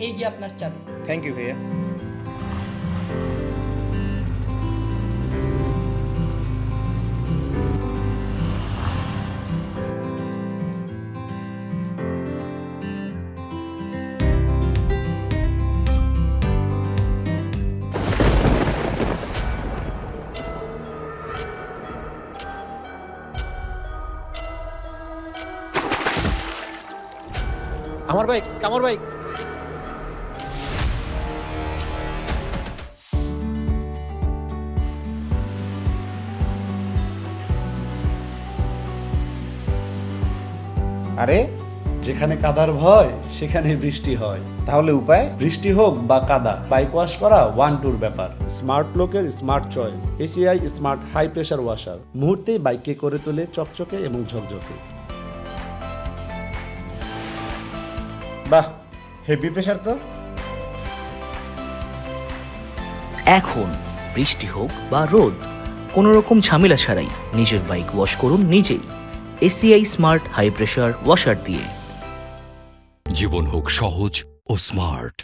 এই গিয়ে আপনার চাবি থ্যাংক ইউ ভাইয়া আমার বাইক আমার বাইক আরে যেখানে কাদার ভয় সেখানে বৃষ্টি হয়। তাহলে উপায় বৃষ্টি হোক বা কাদা বাইক ওয়াশ করা ওয়ান টুর ব্যাপার। স্মার্ট লোকের smart choice ACI smart high pressure washer মুহূর্তেই বাইককে করে তোলে চকচকে এবং ঝকঝকে। বাহ হেভি প্রেশার তো। এখন বৃষ্টি হোক বা রোদ কোনো রকম ঝামেলা ছাড়াই নিজের বাইক ওয়াশ করুন নিজেই। ACI smart high pressure washer দিয়ে। জীবন হোক সহজ ও স্মার্ট